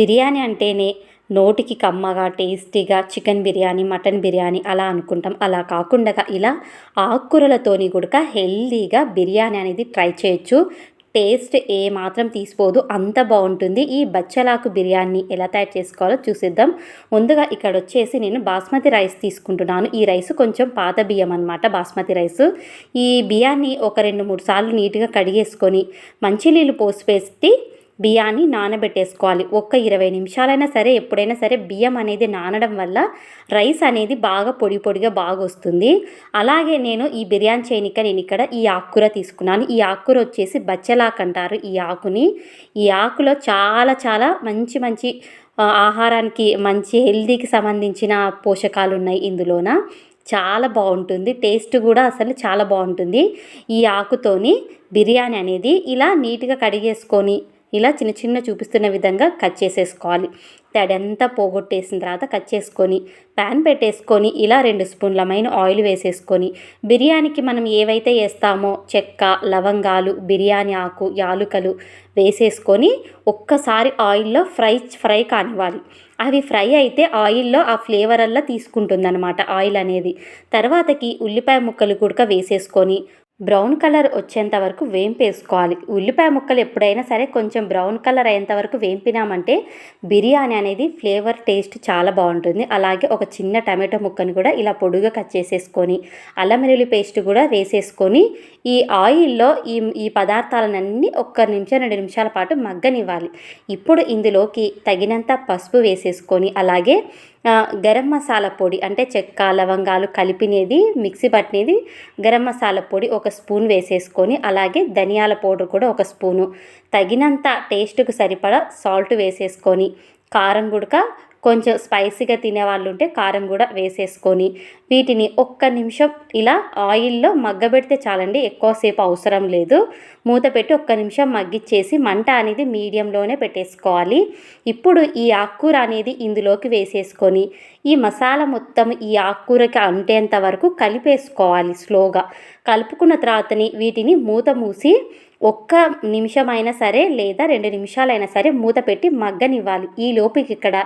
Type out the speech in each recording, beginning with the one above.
బిర్యానీ అంటేనే నోటికి కమ్మగా టేస్టీగా చికెన్ బిర్యానీ మటన్ బిర్యానీ అలా అనుకుంటాం. అలా కాకుండా ఇలా ఆకుకూరలతోని కూడా హెల్దీగా బిర్యానీ అనేది ట్రై చేయొచ్చు. టేస్ట్ ఏ మాత్రం తీసిపోదు. అంత బాగుంటుంది. ఈ బచ్చలాకు బిర్యానీ ఎలా తయారు చేసుకోవాలో చూసిద్దాం. ముందుగా ఇక్కడ వచ్చేసి నేను బాస్మతి రైస్ తీసుకుంటున్నాను. ఈ రైస్ కొంచెం పాత బియ్యం అనమాట బాస్మతి రైస్. ఈ బియ్యాన్ని ఒక రెండు మూడు సార్లు నీట్గా కడిగేసుకొని మంచినీళ్ళు పోసి వేసి బియ్యాన్ని నానబెట్టేసుకోవాలి. ఒక్క ఇరవై నిమిషాలైనా సరే ఎప్పుడైనా సరే బియ్యం అనేది నానడం వల్ల రైస్ అనేది బాగా పొడి పొడిగా బాగా వస్తుంది అలాగే నేను ఈ బిర్యానీ చేయనిక నేను ఇక్కడ ఈ ఆకుకూర తీసుకున్నాను. ఈ ఆకుకూర వచ్చేసి బచ్చలాక్ అంటారు ఈ ఆకుని. ఈ ఆకులో చాలా చాలా మంచి మంచి ఆహారానికి మంచి హెల్దీకి సంబంధించిన పోషకాలు ఉన్నాయి ఇందులోన. చాలా బాగుంటుంది. టేస్ట్ కూడా అసలు చాలా బాగుంటుంది. ఈ ఆకుతోని బిర్యానీ అనేది ఇలా నీట్గా కడిగేసుకొని ఇలా చిన్న చిన్న చూపిస్తున్న విధంగా కట్ చేసేసుకోవాలి. తడంతా పోగొట్టేసిన తర్వాత కట్ చేసుకొని ప్యాన్ పెట్టేసుకొని ఇలా రెండు స్పూన్లమైన ఆయిల్ వేసేసుకొని బిర్యానీకి మనం ఏవైతే వేస్తామో చెక్క లవంగాలు బిర్యానీ ఆకు యాలుకలు వేసేసుకొని ఒక్కసారి ఆయిల్లో ఫ్రై ఫ్రై కానివ్వాలి. అవి ఫ్రై అయితే ఆయిల్లో ఆ ఫ్లేవర్ అల్లా తీసుకుంటుందన్నమాట ఆయిల్ అనేది. తర్వాతకి ఉల్లిపాయ ముక్కలు కూడా వేసేసుకొని బ్రౌన్ కలర్ వచ్చేంత వరకు వేంపేసుకోవాలి. ఉల్లిపాయ ముక్కలు ఎప్పుడైనా సరే కొంచెం బ్రౌన్ కలర్ అయ్యేంత వరకు వేంపినామంటే బిర్యానీ అనేది ఫ్లేవర్ టేస్ట్ చాలా బాగుంటుంది. అలాగే ఒక చిన్న టమాటో ముక్కను కూడా ఇలా పొడుగా కట్ చేసేసుకొని అల్లం వెల్లుల్లి పేస్ట్ కూడా వేసేసుకొని ఈ ఆయిల్లో ఈ ఈ పదార్థాలన్నీ ఒక్క నిమిషం రెండు నిమిషాల పాటు మగ్గనివ్వాలి. ఇప్పుడు ఇందులోకి తగినంత పసుపు వేసేసుకొని అలాగే గరం మసాలా పొడి అంటే చెక్క లవంగాలు కలిపినది మిక్సీ పట్టినది గరం మసాలా పొడి ఒక స్పూన్ వేసేసుకొని అలాగే ధనియాల పౌడర్ కూడా ఒక స్పూను. తగినంత టేస్ట్కు సరిపడా సాల్ట్ వేసేసుకొని కారం గుడక కొంచెం స్పైసీగా తినేవాళ్ళు ఉంటే కారం కూడా వేసేసుకొని వీటిని ఒక్క నిమిషం ఇలా ఆయిల్లో మగ్గబెడితే చాలండి ఎక్కువసేపు అవసరం లేదు. మూత పెట్టి ఒక్క నిమిషం మగ్గిచ్చేసి మంట అనేది మీడియంలోనే పెట్టేసుకోవాలి. ఇప్పుడు ఈ ఆకుకూర అనేది ఇందులోకి వేసేసుకొని ఈ మసాలా మొత్తం ఈ ఆకుకూరకి అంటేంత వరకు కలిపేసుకోవాలి స్లోగా. కలుపుకున్న తర్వాతని వీటిని మూత మూసి ఒక్క నిమిషమైనా సరే లేదా రెండు నిమిషాలైనా సరే మూత పెట్టి మగ్గనివ్వాలి. ఈ లోపుకి ఇక్కడ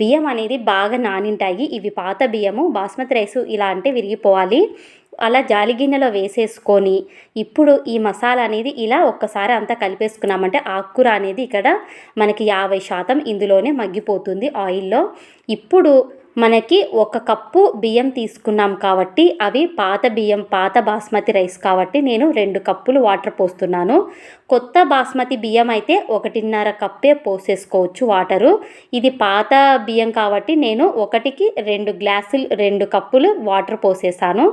బియ్యం అనేది బాగా నానింటాయి. ఇవి పాత బియ్యము బాస్మతి రైస్ ఇలా అంటే విరిగిపోవాలి. అలా జాలి గిన్నెలో వేసేసుకొని ఇప్పుడు ఈ మసాలా అనేది ఇలా ఒక్కసారి అంతా కలిపేసుకున్నామంటే ఆకుకూర అనేది ఇక్కడ మనకి యాభై శాతం ఇందులోనే మగ్గిపోతుంది ఆయిల్లో. ఇప్పుడు మనకి ఒక కప్పు బియ్యం తీసుకున్నాం కాబట్టి అవి పాత బియ్యం పాత బాస్మతి రైస్ కాబట్టి నేను రెండు కప్పులు వాటర్ పోస్తున్నాను. కొత్త బాస్మతి బియ్యం అయితే ఒకటిన్నర కప్పే పోసేసుకోవచ్చు వాటరు. ఇది పాత బియ్యం కాబట్టి నేను ఒకటికి రెండు గ్లాసులు రెండు కప్పులు వాటర్ పోసేసాను.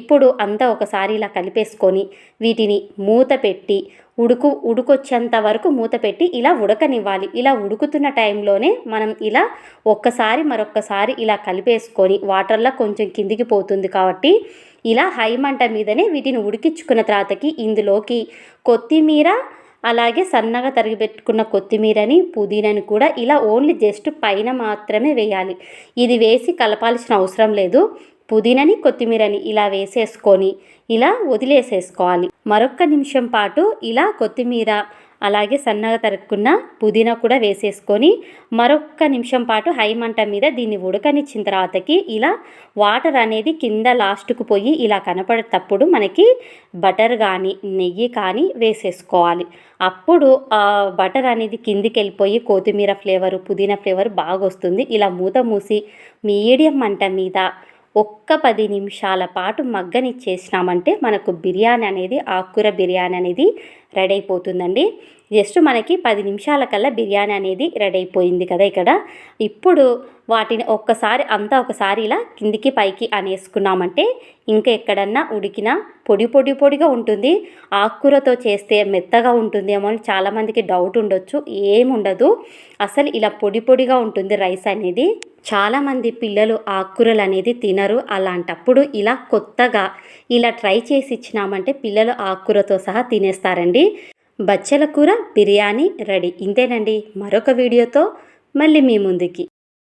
ఇప్పుడు అంతా ఒకసారి ఇలా కలిపేసుకొని వీటిని మూత పెట్టి ఉడుకు ఉడుకొచ్చేంత వరకు మూత పెట్టి ఇలా ఉడకనివ్వాలి. ఇలా ఉడుకుతున్న టైంలోనే మనం ఇలా ఒక్కసారి మరొక్కసారి ఇలా కలిపేసుకొని వాటర్లో కొంచెం కిందికి పోతుంది కాబట్టి ఇలా హై మంట మీదనే వీటిని ఉడికించుకున్న తర్వాతకి ఇందులోకి కొత్తిమీర అలాగే సన్నగా తరిగి పెట్టుకున్న కొత్తిమీరని పుదీనని కూడా ఇలా ఓన్లీ జస్ట్ పైన మాత్రమే వేయాలి. ఇది వేసి కలపాల్సిన అవసరం లేదు. పుదీనని కొత్తిమీరని ఇలా వేసేసుకొని ఇలా వదిలేసేసుకోవాలి. మరొక్క నిమిషం పాటు ఇలా కొత్తిమీర అలాగే సన్నగా తరుక్కున్న పుదీనా కూడా వేసేసుకొని మరొక్క నిమిషం పాటు హై మంట మీద దీన్ని ఉడకనిచ్చిన తర్వాతకి ఇలా వాటర్ అనేది కింద లాస్ట్కు పోయి ఇలా కనపడేటప్పుడు మనకి బటర్ కానీ నెయ్యి కానీ వేసేసుకోవాలి. అప్పుడు బటర్ అనేది కిందికి వెళ్ళిపోయి కొత్తిమీర ఫ్లేవర్ పుదీనా ఫ్లేవర్ బాగా వస్తుంది ఇలా మూత మూసి మీడియం మంట మీద ఒక్క పది నిమిషాల పాటు మగ్గనిచ్చేసినామంటే మనకు బిర్యానీ అనేది ఆకుకూర బిర్యానీ అనేది రెడీ అయిపోతుందండి. జస్ట్ మనకి పది నిమిషాల కల్లా బిర్యానీ అనేది రెడీ అయిపోయింది కదా ఇక్కడ. ఇప్పుడు వాటిని ఒక్కసారి అంతా ఒకసారి ఇలా కిందికి పైకి అనేసుకున్నామంటే ఇంకా ఎక్కడన్నా ఉడికినా పొడి పొడి పొడిగా ఉంటుంది. ఆకుకూరతో చేస్తే మెత్తగా ఉంటుందేమో అని చాలామందికి డౌట్ ఉండొచ్చు. ఏముండదు అసలు ఇలా పొడి పొడిగా ఉంటుంది రైస్ అనేది. చాలామంది పిల్లలు ఆకుకూరలు అనేది తినరు. అలాంటప్పుడు ఇలా కొత్తగా ఇలా ట్రై చేసి ఇచ్చినామంటే పిల్లలు ఆకుకూరతో సహా తినేస్తారండి. బచ్చల కూర బిర్యానీ రెడీ. ఇంతేనండి. మరొక వీడియోతో మళ్ళీ మీ ముందుకి.